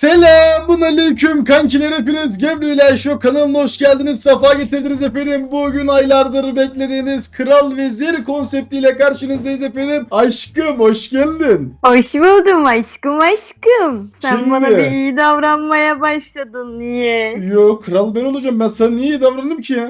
Selamun aleyküm kankiler hepiniz Gebri Show kanalına hoş geldiniz safa getirdiniz efendim. Bugün aylardır beklediğiniz kral vezir konseptiyle karşınızdayız efendim. Aşkım hoş geldin. Hoş buldum aşkım aşkım. Sen Şimdi- bana bir iyi davranmaya başladın niye? Yo kral ben olacağım. Ben sana niye iyi davrandım ki ya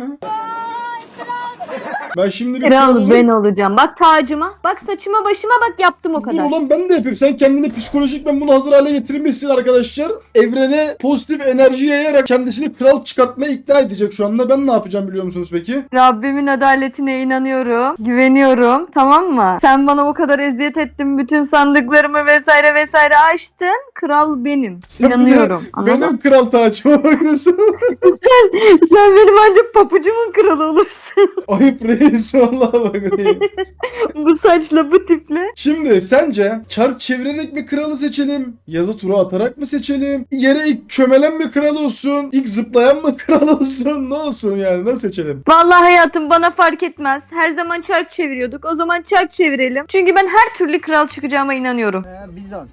ben şimdi bir Kral ben olacağım. Bak tacıma, bak saçıma başıma bak yaptım o Dur kadar. ulan ben de yapayım. Sen kendini psikolojik ben bunu hazır hale getirmişsin arkadaşlar. Evrene pozitif enerji yayarak kendisini kral çıkartmaya ikna edecek şu anda. Ben ne yapacağım biliyor musunuz peki? Rabbimin adaletine inanıyorum, güveniyorum tamam mı? Sen bana o kadar eziyet ettin, bütün sandıklarımı vesaire vesaire açtın. Kral benim. Sen İnanıyorum. anladın? Benim kral tacıma bakıyorsun. sen, sen benim ancak papucumun kralı olursun. Ayıp reis vallahi bak. ayıp. bu saçla bu tiple. Şimdi sence çark çevirerek mi kralı seçelim? Yazı tura atarak mı seçelim? Yere ilk çömelen mi kral olsun? İlk zıplayan mı kral olsun? Ne olsun yani? Nasıl seçelim? Vallahi hayatım bana fark etmez. Her zaman çark çeviriyorduk. O zaman çark çevirelim. Çünkü ben her türlü kral çıkacağıma inanıyorum. Ee, Bizans.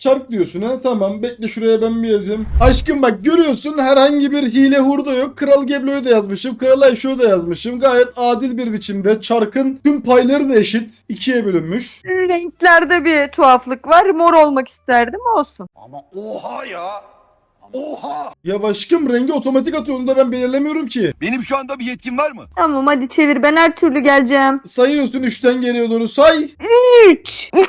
Çark diyorsun ha tamam bekle şuraya ben bir yazayım. Aşkım bak görüyorsun herhangi bir hile hurda yok. Kral Geblo'yu da yazmışım. Kral Ayşe'yi da yazmışım. Gayet adil bir biçimde. Çarkın tüm payları da eşit. ikiye bölünmüş. Renklerde bir tuhaflık var. Mor olmak isterdim olsun. Ama oha ya. Oha. Ya aşkım rengi otomatik atıyor onu da ben belirlemiyorum ki. Benim şu anda bir yetkim var mı? Tamam hadi çevir ben her türlü geleceğim. Sayıyorsun 3'ten geriye doğru say. 3, 2,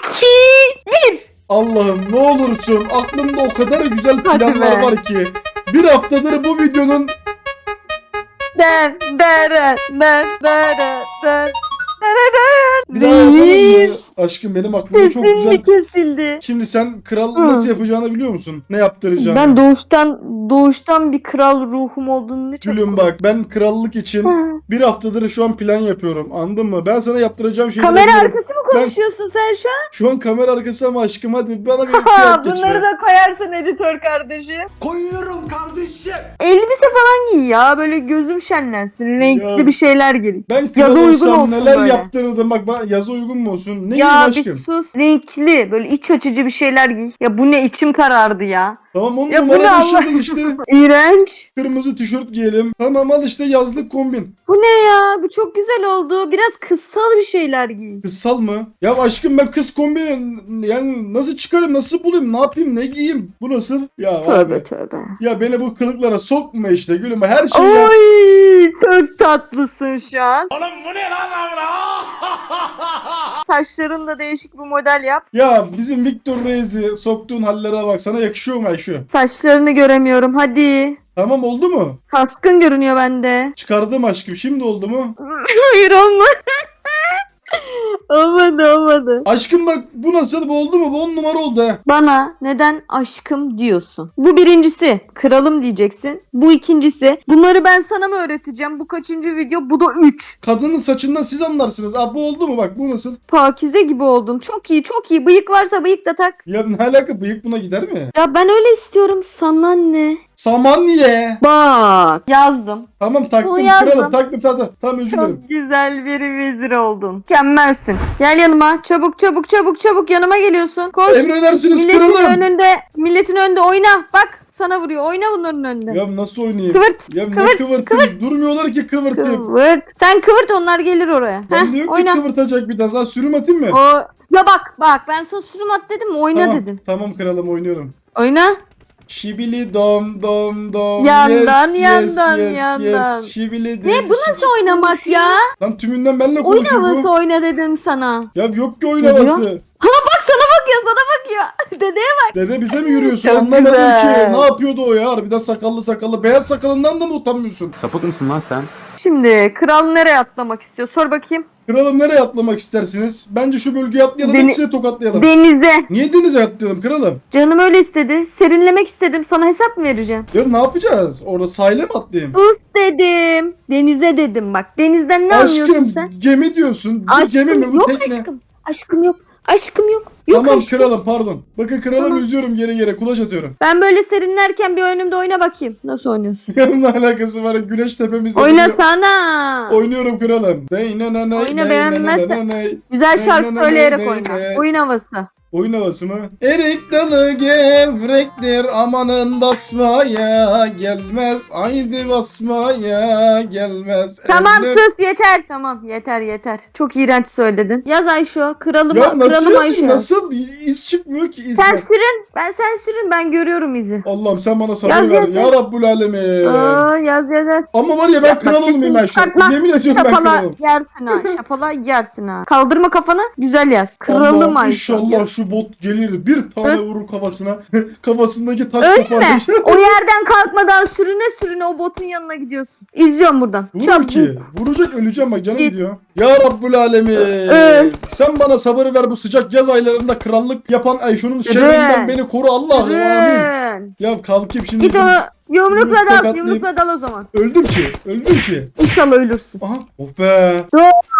Allah'ım ne olursun aklımda o kadar güzel planlar var ki. Bir haftadır bu videonun der, der, der, der, der, der. daha yapalım mı? Reis. Aşkım benim aklımda çok Sesin güzel. mi kesildi? Şimdi sen kral Hı. nasıl yapacağını biliyor musun? Ne yaptıracağını. Ben doğuştan doğuştan bir kral ruhum olduğunu ne çok Gülüm bak ben krallık için Hı. bir haftadır şu an plan yapıyorum. Anladın mı? Ben sana yaptıracağım şeyleri Kamera biliyorum. arkası mı konuşuyorsun sen şu an? Şu an kamera arkası ama aşkım hadi bana bir Ha, geçme. bunları da koyarsın editör kardeşim. Koyuyorum kardeşim. Elbise falan giy ya böyle gözüm şenlensin. Renkli Ya. bir şeyler giy. Ben kral Yaza uygun olsam olsun neler böyle. yaptırırdım. Bak ben yaza uygun mu olsun? Ne ya bir aşkım? sus. Renkli böyle iç açıcı bir şeyler giy. Ya bu ne içim karardı ya. Tamam on Ya bu numara ne Allah yaşadın işte. İğrenç. Kırmızı tişört giyelim. Tamam al işte yazlık kombin. Bu ne ya? Bu çok güzel oldu. Biraz kıssal bir şeyler giy. Kızsal mı? Ya aşkım ben kız kombini yani nasıl çıkarım nasıl bulayım ne yapayım ne giyeyim bu nasıl? Ya Tövbe abi. tövbe. Ya beni bu kılıklara sokma işte gülüm her şey ya. Oy çok tatlısın şu an. Saçların da değişik bir model yap. Ya bizim Victor Reis'i soktuğun hallere bak sana yakışıyor mu Ayşe? Saçlarını göremiyorum. Hadi. Tamam oldu mu? Kaskın görünüyor bende. Çıkardım aşkım şimdi oldu mu? Hayır olmadı. Olmadı olmadı. Aşkım bak bu nasıl bu oldu mu? Bu on numara oldu ha. Bana neden aşkım diyorsun? Bu birincisi. Kralım diyeceksin. Bu ikincisi. Bunları ben sana mı öğreteceğim? Bu kaçıncı video? Bu da üç. Kadının saçından siz anlarsınız. Aa bu oldu mu bak bu nasıl? Pakize gibi oldun. Çok iyi çok iyi. Bıyık varsa bıyık da tak. Ya ne alaka bıyık buna gider mi? Ya ben öyle istiyorum. Sana ne? Saman ye. Bak. Yazdım. Tamam taktım Bunu yazdım. kralım taktım taktım. Tamam özür dilerim. Çok güzel bir vezir oldun. Mükemmelsin. Gel yanıma. Çabuk çabuk çabuk çabuk yanıma geliyorsun. Koş. Emredersiniz Milletin kralım. önünde, milletin önünde oyna. Bak sana vuruyor. Oyna bunların önünde. Ya nasıl oynayayım? Kıvırt. Ya ne kıvırt, kıvırtayım? Durmuyorlar ki kıvırtayım. Kıvırt. Sen kıvırt onlar gelir oraya. Ben Heh, diyor ki oyna. kıvırtacak bir tane. Sana sürüm atayım mı? O... Ya bak bak ben sana sürüm at dedim mi? Oyna tamam, dedim. Tamam kralım oynuyorum. Oyna. Şibili dom dom dom. Yandan, yes, yandan, yes, yandan. Yes. Şibili de. Ne bu nasıl oynamak ya? Lan tümünden benimle Oyun konuşuyor havası bu. oyna dedim sana. Ya yok ki oyun Ne havası. Bak sana bakıyor sana bakıyor. Dedeye bak. Dede bize mi yürüyorsun? Çok Anlamadım güzel. ki. Ne yapıyordu o ya? Harbiden sakallı sakallı. Beyaz sakalından da mı utanmıyorsun? Sapık mısın lan sen? Şimdi kral nereye atlamak istiyor? Sor bakayım. Kralım nereye atlamak istersiniz? Bence şu bölgeye atlayalım. Beni- Hepsini tokatlayalım. Denize. Niye denize atlayalım kralım? Canım öyle istedi. Serinlemek istedim. Sana hesap mı vereceğim? Ya ne yapacağız? Orada sahile mi atlayayım? Sus dedim. Denize dedim bak. Denizden ne anlıyorsun Aşkım sen? gemi diyorsun. Bu Aşkım gemi mi bu yok tekne? aşkım. Aşkım yok. Aşkım yok. Yok tamam aşkım. kralım pardon. Bakın kralım Tamam. üzüyorum geri geri kulaç atıyorum. Ben böyle serinlerken bir önümde oyna bakayım. Nasıl oynuyorsun? Yanımla alakası var. Güneş tepemizde. duruyor. Oynasana. Oynuyorum kralım. Dey ne ne ne Oyna ne, beğenmezsen- ne, ne, ne, ne. Güzel Ne, şarkı ne, ne, söyleyerek ne, oyna. ne. Oyun havası. Oyun havası mı? Erik dalı gevrektir amanın basmaya gelmez. Haydi basmaya gelmez. Tamam Eller- sus yeter. Tamam yeter yeter. Çok iğrenç söyledin. Yaz Ayşo. Kralım, Ya nasıl kralım yazayım? Ayşo. Nasıl? İz çıkmıyor ki iz. Sen sürün. Ben sen sürün. Ben görüyorum izi. Allah'ım sen bana sabır Yaz, ver. yaz, Ya yaz. Rabbul Alemin. Aa, yaz yaz yaz. Ama var ya ben Yapma, kral olmayayım sesini ben şu an. çıkartma. Yemin ediyorum ben Şapala kralım. yersin ha. Şapala yersin ha. Kaldırma kafanı. Güzel yaz. Kralım Allah'ım Ayşo. inşallah şu bot gelir bir tane Öz- vurur kafasına. Kafasındaki taş Öyle mi? kopar. o yerden kalkmadan sürüne sürüne o botun yanına gidiyorsun. İzliyorum buradan. Vurur Çabuk. ki. Vuracak öleceğim bak canım Git. gidiyor. Ya Rabbul Alemin. Sen bana sabır ver bu sıcak yaz aylarında krallık yapan Ayşun'un şerrinden beni koru Allah'ım. Sürün. Ya kalkayım şimdi. Git onu yumrukla Yumruk dal. tokatlayayım. Yumrukla dal o zaman. Öldüm ki. Öldüm ki. İnşallah ölürsün. Aha. Oh be.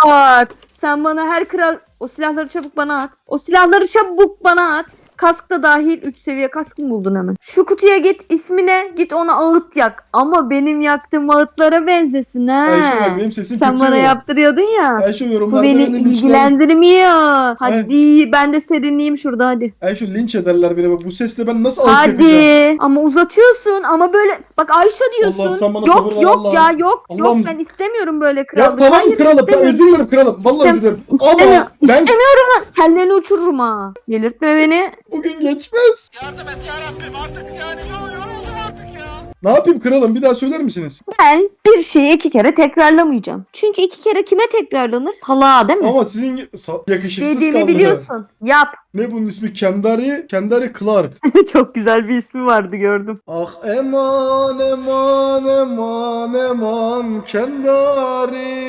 At. Sen bana her kral o silahları çabuk bana at. O silahları çabuk bana at. Kask da dahil 3 seviye kask mı buldun hemen? Şu kutuya git ismine git ona ağıt yak. Ama benim yaktığım ağıtlara benzesin ha. Ayşe bak benim sesim Sen kötü. bana yaptırıyordun ya. Ayşe Bu yorumlarda beni beni linçler. ilgilendirmiyor. Hadi ben de serinleyeyim şurada hadi. Ayşe linç ederler beni bak bu sesle ben nasıl yapacağım? Hadi. Ama uzatıyorsun ama böyle bak Ayşe diyorsun. Allah'ım sen bana yok sabır ver yok ya yok Allah'ım. yok ben istemiyorum böyle Ya krallık. tamam Hayır, kralım. istemiyorum. Özür dilerim kralım. Vallahi özür dilerim. Allah ben İstemiyorum lan. Kellerini uçururum ha. Delirtme beni. Bugün geçmez. Yardım et yarabbim artık yani yo- yoruldum artık ya. Ne yapayım kralım? Bir daha söyler misiniz? Ben bir şeyi iki kere tekrarlamayacağım. Çünkü iki kere kime tekrarlanır? Salağa değil mi? Ama sizin sa- yakışıksız Dediğimi kaldı. biliyorsun. Yap. Ne bunun ismi? Kendari, Kendari Clark. Çok güzel bir ismi vardı gördüm. ah eman eman eman eman Kendari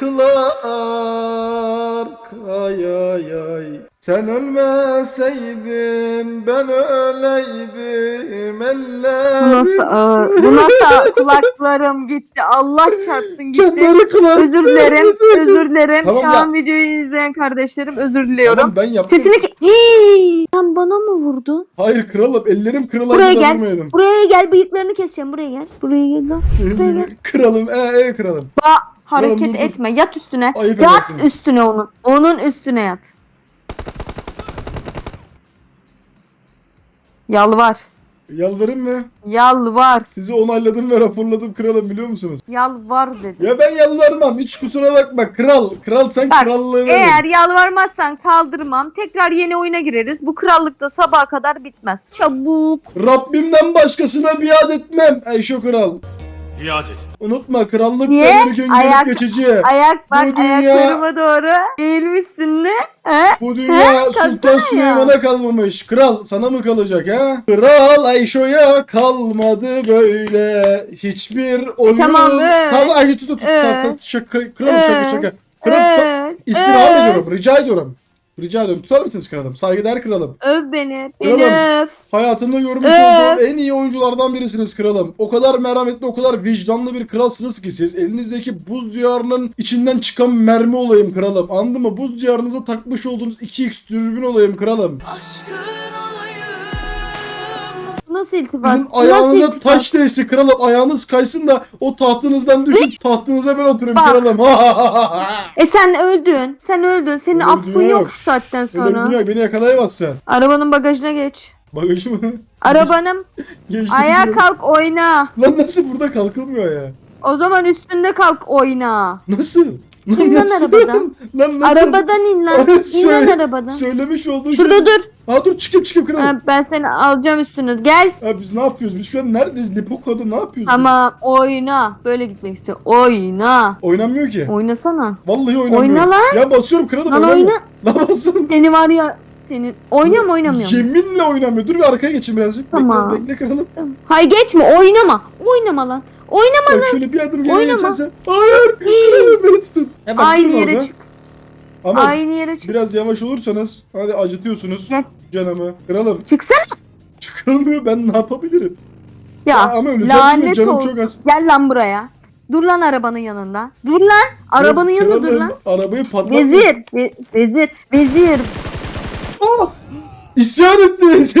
Clark. Ay ay ay. Sen ölmeseydin ben öleydim Bu eller. nasıl ağır? Bu nasıl kulaklarım gitti. Allah çarpsın gitti. Kendari Clark. Özür dilerim. Özür dilerim. Tamam Şu ya. an videoyu izleyen kardeşlerim özür diliyorum. Tamam ben yaptım. Sesini ki... Hii! Sen bana mı vurdun? Hayır kralım ellerim Buraya kırılan gel. vurmayalım. Buraya gel bıyıklarını keseceğim. Buraya gel. Buraya gel lan. Buraya gel. kralım e e kralım. Ba hareket Oğlum, dur, dur. etme. Yat üstüne. Ayıp yat edersin. üstüne onun. Onun üstüne yat. Yalvar. Yalvarayım mı? Yalvar. Sizi onayladım ve raporladım kralım biliyor musunuz? Yalvar dedi. Ya ben yalvarmam hiç kusura bakma kral. Kral sen Bak, krallığını Eğer yalvarmazsan kaldırmam. Tekrar yeni oyuna gireriz. Bu krallıkta sabaha kadar bitmez. Çabuk. Rabbimden başkasına biat etmem Ayşe kral. İade et. Unutma krallık Niye? da bir gün Ayak- gelip geçici. Ayak bak Bu dünya- ayaklarıma doğru eğilmişsin ne? He? Bu dünya kalsana Sultan. Süleyman'a kalmamış. Kral sana mı kalacak ha? Kral Ayşe'ye kalmadı böyle. Hiçbir oyun. tamam, evet. Tamam Ayşe tut tut. tut. Tamam, Şaka, kralım şaka Evet. şaka. Kral Evet. istirham evet. ediyorum. Rica ediyorum. Rica ediyorum. Tutar mısınız kralım? Saygıdeğer kralım. Öv beni. Kralım. Öv. Hayatımda görmüş olduğum en iyi oyunculardan birisiniz kralım. O kadar merhametli, o kadar vicdanlı bir kralsınız ki siz. Elinizdeki buz diyarının içinden çıkan mermi olayım kralım. Anladın mı? Buz diyarınıza takmış olduğunuz 2x dürbün olayım kralım. Nasıl iltifat? Sizin Nasıl iltifat? taş değsin kralım. Ayağınız kaysın da o tahtınızdan düşün. Tahtınıza ben oturayım Bak. kralım. E sen öldün. Sen öldün. Senin Öldüm affın yok. yok şu saatten sonra. dünya beni yakalayamazsın. Arabanın bagajına geç. Bagajı mı? Arabanın Geçti ayağa kalk oyna. Lan nasıl burada kalkılmıyor ya? O zaman üstünde kalk oyna. Nasıl? İn lan arabadan. Lan nasıl? Arabadan in lan. İn lan arabadan. Söylemiş olduğun Şurada şey. dur. Ha dur çıkayım çıkayım kralım. Ha, ben seni alacağım üstüne. Gel. Ya biz ne yapıyoruz? Biz şu an neredeyiz? Lipoka'da ne yapıyoruz? Tamam oyna. Böyle gitmek istiyor. Oyna. Oynanmıyor ki. Oynasana. Vallahi oynamıyor. Oyna lan. Ya basıyorum kralım Lan oynamıyor. oyna. Lan basıyorum. Seni var ya. Senin. Mu oynamıyor? Yeminle oynamıyor. Dur bir arkaya geçeyim birazcık. Tamam. Bekle, bekle kralım. Hayır geçme. Oynama. Oynama lan. Oynama. Bak şöyle bir adım geriye Oynama. geçersen. Hayır. kralım beni tutun. Ya bak, Aynı durun yere orada. çık. Ama Aynı yere çık. biraz yavaş olursanız hadi acıtıyorsunuz Gel. canımı. Kralım Çıksana. çıkılmıyor ben ne yapabilirim? Ya, ama öleceğim şimdi lanet canım olsun. çok az. Gel lan buraya. Dur lan arabanın yanında. Dur lan. Arabanın Ya, yanında dur kralım, lan. Arabayı patlatma. Vezir. Ve- vezir. Vezir. Ah! İsyan etti.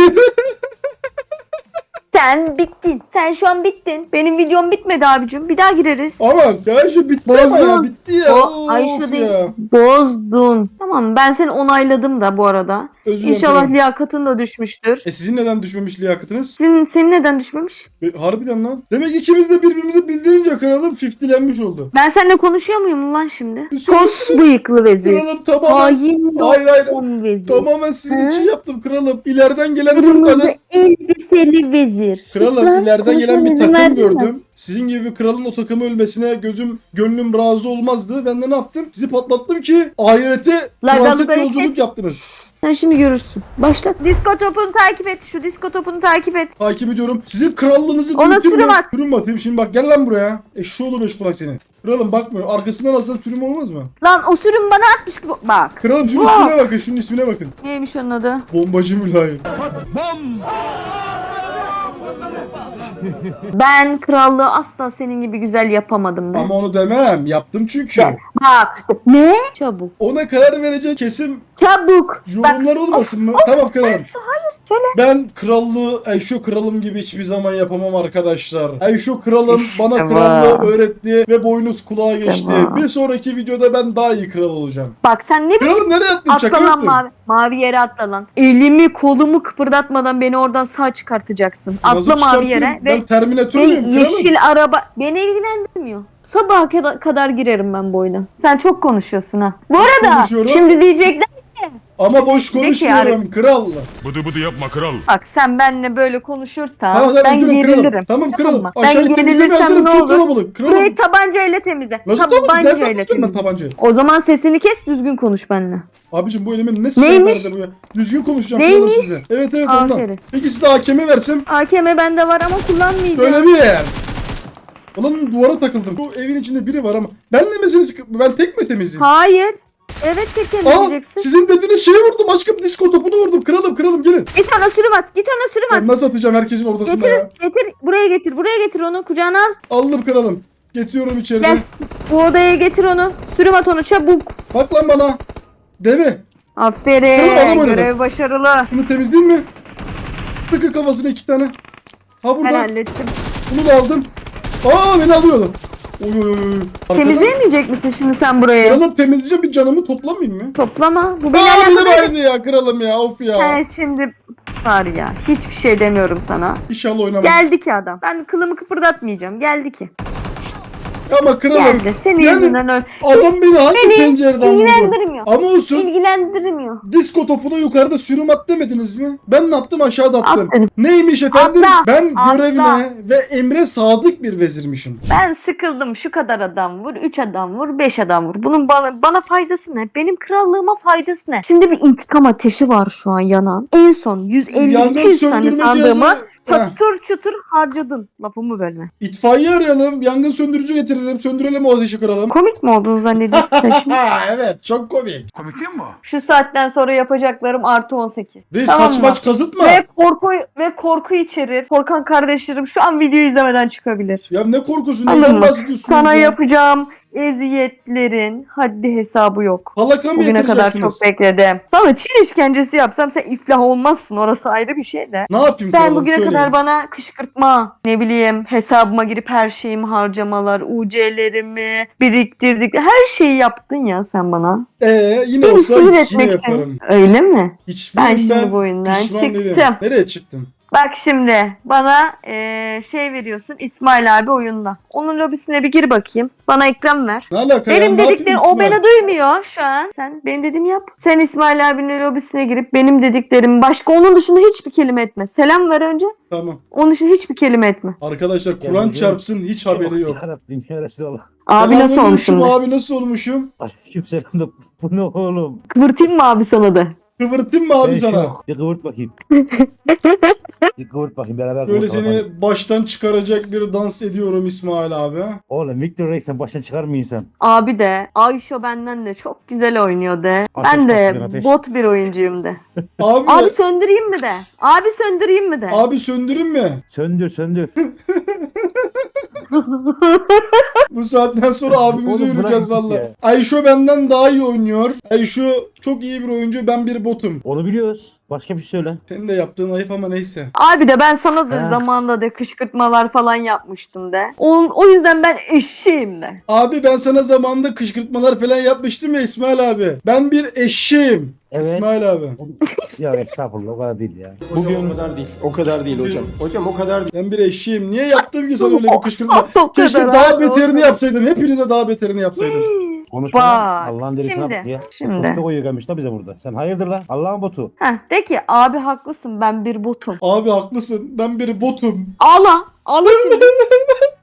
Sen bittin. Sen şu an bittin. Benim videom bitmedi abicim. Bir daha gireriz. Ama Ayşe bitti ama ya Bozdun. bitti ya. O Of Ayşe değil. ya. Bozdun. Tamam ben seni onayladım da bu arada. Özür dilerim. İnşallah liyakatın da düşmüştür. E sizin neden düşmemiş liyakatınız? Senin, senin neden düşmemiş? E, harbiden lan. Demek ikimiz de birbirimizi bildirince kralım fiftilenmiş oldu. Ben seninle konuşuyor muyum lan şimdi? Bir sorun Kos bıyıklı vezir. Kralım tamamen, Hain Hayır, hayır. vezir. tamamen sizin Hı? için yaptım kralım. İleriden gelen bir Kırmızı tane elbiseli vezir. Sus Kralım lan, ileriden gelen bir takım gördüm. Sizin gibi bir kralın o takımı ölmesine gözüm gönlüm razı olmazdı. Ben de ne yaptım? Sizi patlattım ki ahirete transit Galga'yı yolculuk kes. yaptınız. Sen şimdi görürsün. Başla. Disko topunu takip et. Şu disko topunu takip et. Takip ediyorum. Sizin krallığınızı Ona sürüm ben. at. Sürüm atayım. Şimdi bak gel lan buraya. Eşşoğlu beş kulak seni. Kralım bakmıyor. Arkasından alsam sürüm olmaz mı? Lan o sürüm bana atmış. gibi- Bak. Kralım şunun Wow. ismine bakın. Şunun ismine bakın. Neymiş onun adı? Bombacı mülayim. Ben krallığı asla senin gibi güzel yapamadım ben. Ama onu demem. Yaptım çünkü. Bak. Ne? Çabuk. Ona karar verecek kesim Çabuk. Bak. yorumlar olmasın mı? Tamam kralım. Hayır söyle. Ben krallığı Ayşo kralım gibi hiçbir zaman yapamam arkadaşlar. Ayşo kralım bana İşte bu. krallığı öğretti ve boynuz kulağa geçti. bu. Bir sonraki videoda ben daha iyi kral olacağım. Bak sen ne biçim Kralım nereye attın? Şaka atla lan yaptım. mavi. Mavi yere atla lan. Elimi kolumu kıpırdatmadan beni oradan sağ çıkartacaksın. Atla mavi yere Ben ve, Terminator ve muyum kralım? yeşil araba beni ilgilendirmiyor. Sabaha kada- kadar girerim ben bu oyuna. Sen çok konuşuyorsun ha. Bu arada konuşuyorum. şimdi diyecekler Ama boş konuşmuyorum kral. Bıdı bıdı yapma kral. bak sen benimle böyle konuşursan Tamam tamam ben gerilirim. kralım. Tamam mı? kralım. Ben gerilirsem ne çok olur? kalabalık. Kralım. Burayı tabancayla temizle. Nasıl tabancayla? tutacağım ben temizle. tabancayı? O zaman sesini kes düzgün konuş benimle. Abicim bu elimin ne Neymiş? bu ya? Düzgün konuşacağım kralım Neymiş? size. Evet evet ondan. Aferin. Peki size hakeme versem AKM bende var ama kullanmayacağım. Böyle bir yer. Ulan duvara takıldım. Bu evin içinde biri var ama. Ben de mesela ben tek mi temizleyeyim? Hayır. Evet tek Aa, temizleyeceksin. sizin dediğiniz şeye vurdum aşkım disko topunu vurdum. Kralım kralım gelin. Git ona sürüm at. Git ona sürüm Ben at. nasıl atacağım herkesin ortasında ya? Getir, getir. Buraya getir. Buraya getir onu. Kucağına al. Aldım kralım. Getiriyorum içeride. Gel. Bu odaya getir onu. Sürüm at onu çabuk. Bak lan bana. Deve. Aferin. Görev başarılı. Bunu temizleyeyim mi? Tıkı kafasına iki tane. Ha Ben burada. hallettim. Bunu da aldım. Aa beni alıyorlar. Oy oy oy. Arkadan. Temizleyemeyecek misin şimdi sen burayı? Kralım temizleyeceğim bir canımı toplamayayım mı? Toplama. Bu beni Aa benim alakalı. aynı ya kralım ya of ya. Sen şimdi var ya. Hiçbir şey demiyorum sana. İnşallah oynamaz. Geldi ki adam. Ben kılımı kıpırdatmayacağım. Geldi ki. Ama kralım. Geldi. Senin Yani yüzünden öl. Adam beni hangi beni pencereden vurdu? Ama olsun. İlgilendirmiyor. Disko topuna yukarıda sürüm at demediniz mi? Ben ne yaptım aşağıda attım. Attın. Neymiş efendim? Atla, Ben atla. görevine ve emre sadık bir vezirmişim. Ben sıkıldım. Şu kadar adam vur, 3 adam vur, 5 adam vur. Bunun bana, bana faydası ne? Benim krallığıma faydası ne? Şimdi bir intikam ateşi var şu an yanan. En son Yangın 150-200 tane söndürme çatır çutur harcadın. Lafımı bölme. İtfaiye arayalım, yangın söndürücü getirelim, söndürelim o ateşi kıralım. Komik mi olduğunu zannediyorsun sen şimdi? Ha evet çok komik. Komik değil mi bu? Şu saatten sonra yapacaklarım artı 18. Reis Tamam saç mı? maç kazıtma. Ve korku ve korku içerir. Korkan kardeşlerim şu an videoyu izlemeden çıkabilir. Ya ne korkusu Anladın neyden bahsediyorsunuz Sana ya? yapacağım eziyetlerin haddi hesabı yok. Halaka mı Bugüne kadar çok bekledim. Sana Çin işkencesi yapsam sen iflah olmazsın. Orası ayrı bir şey de. Ne yapayım Sen kralım, bugüne söyleyin. kadar bana kışkırtma, ne bileyim hesabıma girip her şeyimi harcamalar, UC'lerimi biriktirdik. Her şeyi yaptın ya sen bana. Ee yine Beni olsa sinir yine etmek için. yaparım. Öyle mi? Hiçbirinden Ben şimdi bu oyundan pişman çıktım. değilim. Nereye çıktın? Bak şimdi bana eee, şey veriyorsun İsmail abi oyunda. Onun lobisine bir gir bakayım. Bana ekran ver. Ne alaka ya? Benim Ne dediklerim o beni duymuyor şu an. Sen benim dediğimi yap. Sen İsmail abinin lobisine girip benim dediklerim başka onun dışında hiçbir kelime etme. Selam ver önce. Tamam. Onun dışında hiçbir kelime etme. Arkadaşlar Kur'an çarpsın hiç haberi yok. Yarabbim ya Resulallah. Abi nasıl Selamünaleyküm olmuşum de. Abi nasıl olmuşum? Aleyküm selam da bu ne oğlum? Kıvırtayım mı abi sana da? Kıvırttın mı abi Ben sana? şok. Bir kıvırt bakayım. bir kıvırt bakayım beraber Böyle seni baştan çıkaracak bir dans ediyorum İsmail abi. Oğlum Victor Reis'ten baştan çıkar mı insan? Abi de Ayşe benden de çok güzel oynuyor de. Ateş ben de ateş, ateş. bot bir oyuncuyum de. Abi, Abi söndüreyim mi de? Abi söndüreyim mi de? abi söndürün mü? Söndür söndür. Bu saatten sonra abimizi Oğlum yürüyeceğiz valla. Ayşo benden daha iyi oynuyor. Ayşo çok iyi bir oyuncu ben bir botum. Onu biliyoruz. Başka bir şey söyle. Senin de yaptığın ayıp ama neyse. Abi de ben sana da zamanında de kışkırtmalar falan yapmıştım de. O, o yüzden ben eşeğim de. Abi ben sana zamanında kışkırtmalar falan yapmıştım ya İsmail abi. Ben bir eşeğim. Evet. İsmail abi. ya estağfurullah o kadar değil ya. Bugün o kadar değil. O kadar değil hocam. Hocam o kadar değil. Ben bir eşeğim. Niye yaptım ki sana öyle bir kışkırtma? Keşke daha beterini yapsaydım. Hepinize daha beterini yapsaydım. Konuşma. Bak, Allah'ın delisine şimdi, bak ya. şimdi. Botu koyuyor gelmiş da bize burada. Sen hayırdır lan? Allah'ın botu. Heh, de ki abi haklısın ben bir botum. Abi haklısın. Ben bir botum. Ağla. Ağla şimdi.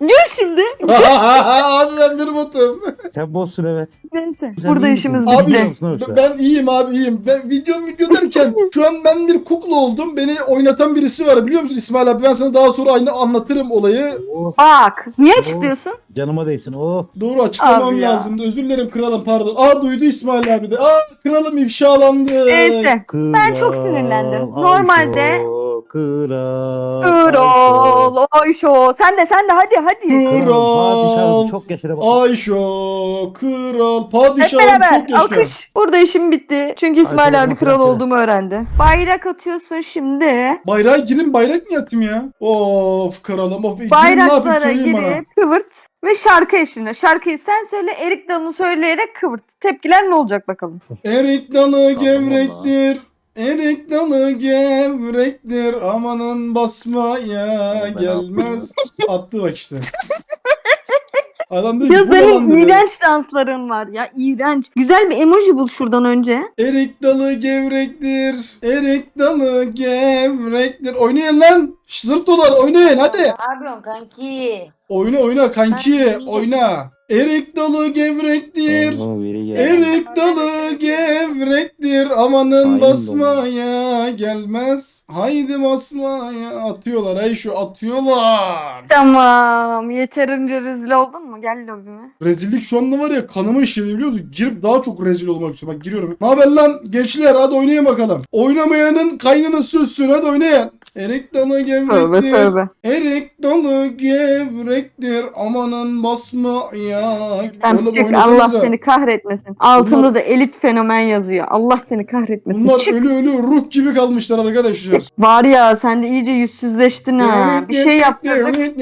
Gör şimdi. abi ben bir botum. Sen botsun evet. Neyse. Sen Burada iyi işimiz misin? Abi bitti. Ben iyiyim abi iyiyim. Ben video video derken şu an ben bir kukla oldum. Beni oynatan birisi var biliyor musun İsmail abi? Ben sana daha sonra aynı anlatırım olayı. Oh, Bak. Niye açıklıyorsun? canıma değsin. Oh. Doğru açıklamam Abi ya. lazımdı. Özür dilerim kralım pardon. Aa duydu İsmail abi de. Aa kralım ifşalandı. Neyse. Ben çok sinirlendim. Normalde- Ayşo, Kral. Kral. Ayşo. Sen de sen de hadi hadi. Kral. Kral. Padişahım çok yaşadı bak. Ayşo, kral, Hep padişahım beraber çok yaşa. alkış. Burada işim bitti. Çünkü İsmail abi kral olduğumu öğrendi. Bayrak atıyorsun şimdi. Bayrağa girin bayrak niye atayım ya? Of kralım of. Girin, ne yapayım Bayraklara söyleyin bana. girip kıvırt ve şarkı eşliğinde. Şarkıyı sen söyle Erik Dalı'nı söyleyerek kıvırt. Tepkiler ne olacak bakalım. Erik dalı gevrektir. Erik dalı gevrektir. Amanın basmaya gelmez. Attı bak işte. Adam dedi Ya bu senin dedi. iğrenç dansların var ya iğrenç. Güzel bir emoji bul şuradan önce. Erik dalı gevrektir. Erik dalı gevrektir. Oynayın lan. Şş, Zırt dolar oynayın hadi. Pardon kanki. Oyna oyna kanki oyna. Erik dalı gevrektir. Oh, biri geldi. Erik dalı gevrektir. Amanın Hain basmaya gelmez. Haydi basmaya atıyorlar. Ay şu atıyorlar. Tamam yeterince rezil oldun mu? Gel lobime. Rezillik şu anda var ya kanıma işledi biliyor musun? Girip daha çok rezil olmak istiyorum. Bak giriyorum. Ne haber lan gençler hadi oynayın bakalım. Oynamayanın kaynına sözsün hadi oynayın. Erik dalı Tövbe gevrektir. tövbe. Erik dalı gevrektir. Amanın basmaya. Sen Oğlum çık. Allah seni kahretmesin. Altında Bunlar- da elit fenomen yazıyor. Allah seni kahretmesin. Bunlar çık. ölü ölü ruh gibi kalmışlar arkadaşlar. Var ya sen de iyice yüzsüzleştin ha. Bir şey yaptırdık.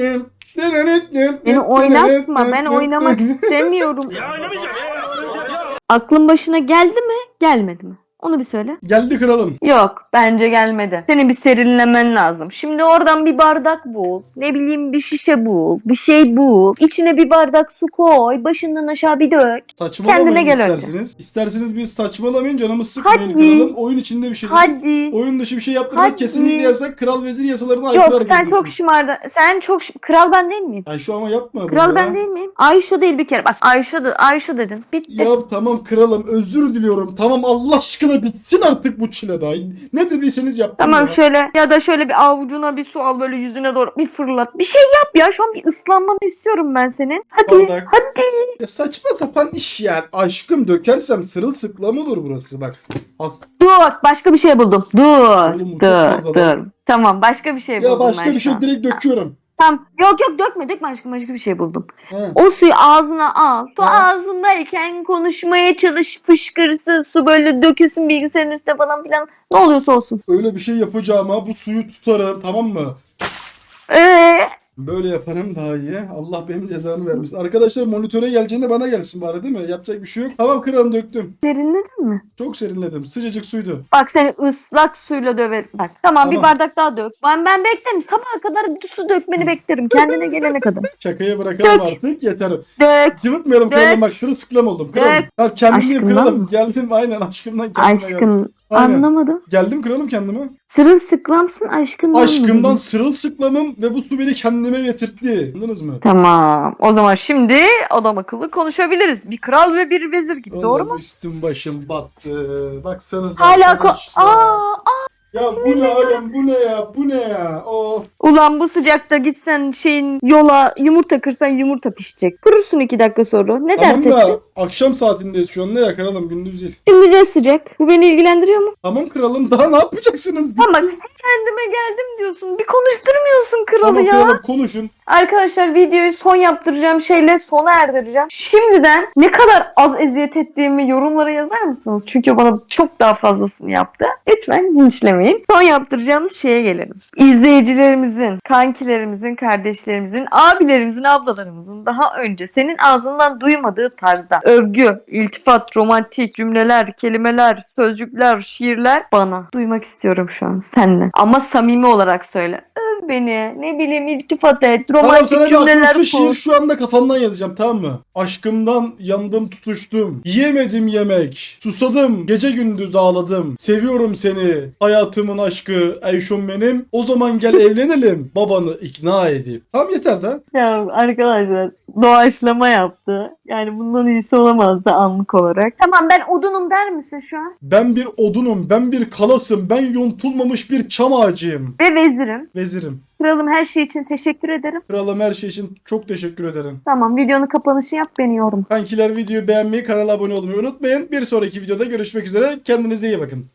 Beni oynatma. Ben oynamak istemiyorum. Aklın başına geldi mi? Gelmedi mi? Onu bir söyle. Geldi kralım. Yok bence gelmedi. Senin bir serinlemen lazım. Şimdi oradan bir bardak bul. Ne bileyim bir şişe bul. Bir şey bul. İçine bir bardak su koy. Başından aşağı bir dök. Saçmalamayın Kendine gel önce. isterseniz. İsterseniz biz saçmalamayın canımı sıkmayın Hadi. kralım. Oyun içinde bir şey. Hadi. Oyun dışı bir şey yaptırmak Hadi. kesinlikle yasak. Kral vezir yasalarına aykırı Yok sen çok şımardın. Sen çok şım- Kral ben değil miyim? Ay şu ama yapma. Kral ben ya. değil miyim? Ayşe değil bir kere. Bak Ayşe, de, Ayşe dedin. Bitti. Ya tamam kralım özür diliyorum. Tamam Allah aşkına bitsin artık bu çile daha. Ne dediyseniz yaptım Tamam ya. şöyle ya da şöyle bir avucuna bir su al böyle yüzüne doğru bir fırlat. Bir şey yap ya şu an bir ıslanmanı istiyorum ben senin. Hadi Bardak. hadi. Ya saçma sapan iş yani. Aşkım dökersem sırılsıklam olur burası bak. As Dur başka bir şey buldum. Dur Oğlum, bu çok dur fazla dur. lan. Tamam başka bir şey buldum ya başka ben bir şu şey an. direkt döküyorum. Tamam yok yok dökme dökme aşkım başka bir şey buldum. He. O suyu ağzına al. Su Ha. ağzındayken konuşmaya çalış fışkırsın su böyle dökülsün bilgisayarın üstüne falan filan. Ne oluyorsa olsun. Öyle bir şey yapacağıma bu suyu tutarım tamam mı? Ee, Böyle yaparım daha iyi. Allah benim cezamı vermesin. Arkadaşlar monitöre geleceğinde bana gelsin bari değil mi? Yapacak bir şey yok. Tamam kralım döktüm. serinledin mi? Çok serinledim. Sıcacık suydu. Bak seni ıslak suyla döverim. Bak tamam, bir Tamam. bardak daha dök. Ben, ben beklerim. Sabaha kadar bir su dökmeni beklerim. Kendine gelene kadar. Şakaya bırakalım Dök. artık. Yeter. Dök. Cıvıtmayalım Dök. kralım bak sırılsıklam oldum. Kralım. Dök. Tamam kendimdeyim Aşkından kralım. mı? Geldim aynen aşkımdan kendime geldim. Aşkın. Aynen. Anlamadım. Geldim kralım kendime. Sırılsıklamsın aşkından mı Aşkımdan dedin? sırılsıklamım ve bu su beni kendime getirtti. Anladınız mı? Tamam. O zaman şimdi adam akıllı konuşabiliriz. Bir kral ve bir vezir gibi. Vallahi Doğru mu? Üstüm başım battı. Baksanıza Hala ko- arkadaşlar. Aa, aa. Ya bu ne oğlum bu ne ya bu ne ya? Oh. Ulan bu sıcakta gitsen şeyin yola yumurta kırsan yumurta pişecek. Kırırsın iki dakika sonra. Ne Tamam dert ettin? da akşam saatindeyiz şu an ne ya kralım gündüz değil. Şimdi de sıcak. Bu beni ilgilendiriyor mu? Tamam kralım daha ne yapacaksınız? Bak Kendime geldim diyorsun. Bir konuşturmuyorsun kralı Tamam ya. kralım konuşun. Arkadaşlar videoyu son yaptıracağım şeyle sona erdireceğim. Şimdiden ne kadar az eziyet ettiğimi yorumlara yazar mısınız? Çünkü bana çok daha fazlasını yaptı. Lütfen linçlemeyin. Son yaptıracağımız şeye gelelim. İzleyicilerimizin, kankilerimizin, kardeşlerimizin, abilerimizin, ablalarımızın daha önce senin ağzından duymadığı tarzda övgü, iltifat, romantik cümleler, kelimeler, sözcükler, şiirler bana duymak istiyorum şu an seninle. Ama samimi olarak söyle. Öv beni. Ne bileyim iltifat et. Tamam Romantik sana bir cümleler aklımsı şiir kur. şu anda kafamdan yazacağım tamam mı? Aşkımdan yandım tutuştum. Yiyemedim yemek. Susadım. Gece gündüz ağladım. Seviyorum seni. Hayatımın aşkı. Eyşun benim. O zaman gel evlenelim. Babanı ikna edip. Tamam yeter de. Ya arkadaşlar doğaçlama yaptı. Yani bundan iyisi olamazdı anlık olarak. Tamam ben odunum der misin şu an? Ben bir odunum. Ben bir kalasım. Ben yontulmamış bir çam ağacıyım. Ve vezirim. Vezirim. Kralım her şey için teşekkür ederim. Kralım her şey için çok teşekkür ederim. Tamam videonun kapanışı yap beni yorum. Kankiler videoyu beğenmeyi, kanala abone olmayı unutmayın. Bir sonraki videoda görüşmek üzere. Kendinize iyi bakın.